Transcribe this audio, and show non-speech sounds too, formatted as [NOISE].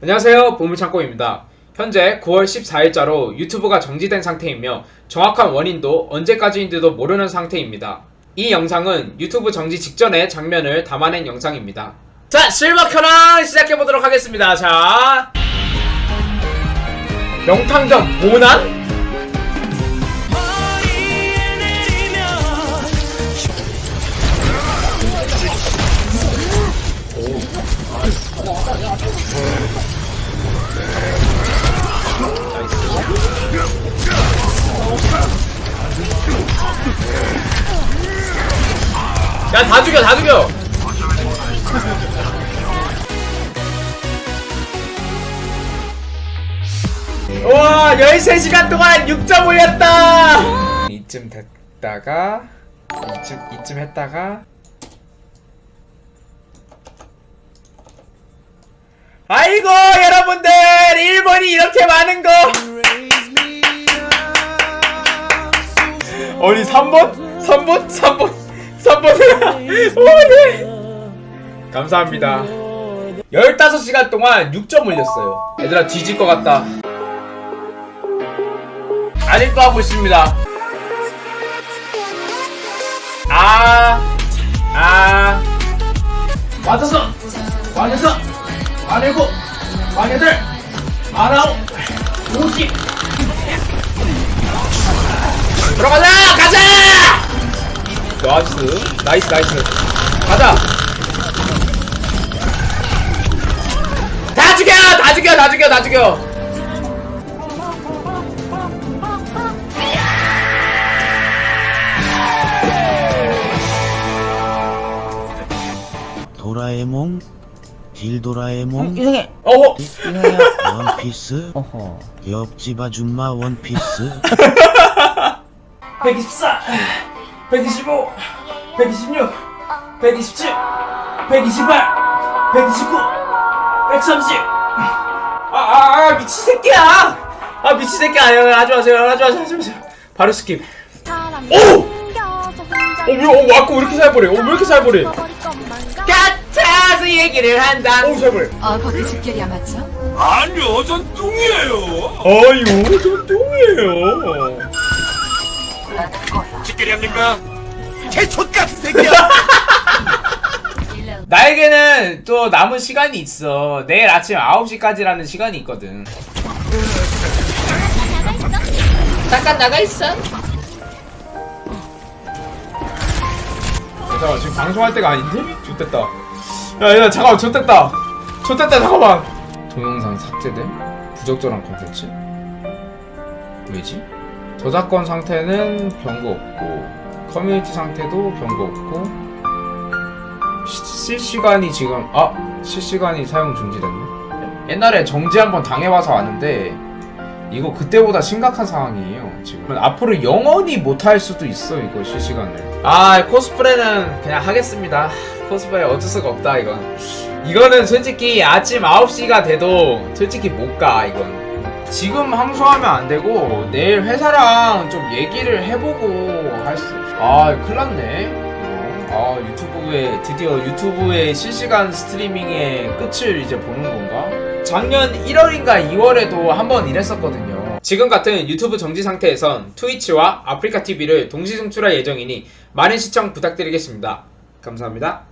안녕하세요. 보물창고입니다. 현재 9월 14일자로 유튜브가 정지된 상태이며 정확한 원인도 언제까지인지도 모르는 상태입니다. 이 영상은 유튜브 정지 직전의 장면을 담아낸 영상입니다. 자, 실버 켜랑 시작해보도록 하겠습니다. 자. 명탕전 보난? 야, 다 죽여, 다 죽여! 와, 13시간 동안 6점 올렸다! 이쯤 됐다가, 이쯤, 이쯤 했다가, 아이고, 여러분들! 일본이 이렇게 많은 거! 아니, 3번? 3번? 3번? 3번이야! 오, 네! 감사합니다. 15시간 동안 6점 올렸어요. 얘들아, 뒤질 것 같다. 아직도 하고 있습니다. 아, 아, 맞았어! 맞았어! 아니고, 망애들! 아나오! 오십! 들어가자! 가자! 나이스, 나이스, 나이스. 가자! 다 죽여! 다 죽여! 다 죽여! 다 죽여! 도라에몽 딜도라에몽 이상해. 어허! 원피스 [LAUGHS] 어허. 옆집 아줌마 원피스 [LAUGHS] 124, 125, 126, 127, 128, 129, 130. 아, 아, 아, 미친 새끼야! 아, 미친 새끼야! 야, 하지 마세요, 하지 마세요, 하지 마세요. 바로 스킵. 오! 어, 왜, 어, 와꾸 왜 이렇게 잘 보래? 어, 왜 이렇게 잘 보래? 가차서 얘기를 한다. 오, 잘 보래. 어, 거기 집결이야 맞죠? 아니요, 전 뚱이에요. 아유, 저 똥이에요. 직결이 합니까? 개촌 같은 새끼야. [LAUGHS] 나에게는 또 남은 시간이 있어. 내일 아침 9시까지라는 시간이 있거든. 잠깐 나가 있어. 잠깐만 지금 방송할 때가 아닌데? 좋됐다. 야, 야, 잠깐만, 좋됐다. 좋됐다, 잠깐만. 동영상 삭제돼? 부적절한 컨텐츠? 왜지? 저작권 상태는 변거 없고, 커뮤니티 상태도 변거 없고, 시- 실시간이 지금 아 실시간이 사용 중지됐네. 옛날에 정지 한번 당해봐서 아는데 이거 그때보다 심각한 상황이에요. 지금 앞으로 영원히 못할 수도 있어 이거 실시간을. 아 코스프레는 그냥 하겠습니다. 코스프레 어쩔 수가 없다 이건. 이거는 솔직히 아침 9시가 돼도 솔직히 못 가 이건. 지금 항소하면 안 되고 내일 회사랑 좀 얘기를 해보고 할 수. 아 큰일 났네. 이거. 아 유튜브에 드디어 유튜브의 실시간 스트리밍의 끝을 이제 보는 건가? 작년 1월인가 2월에도 한 번 이랬었거든요. 지금 같은 유튜브 정지 상태에선 트위치와 아프리카 TV를 동시 송출할 예정이니 많은 시청 부탁드리겠습니다. 감사합니다.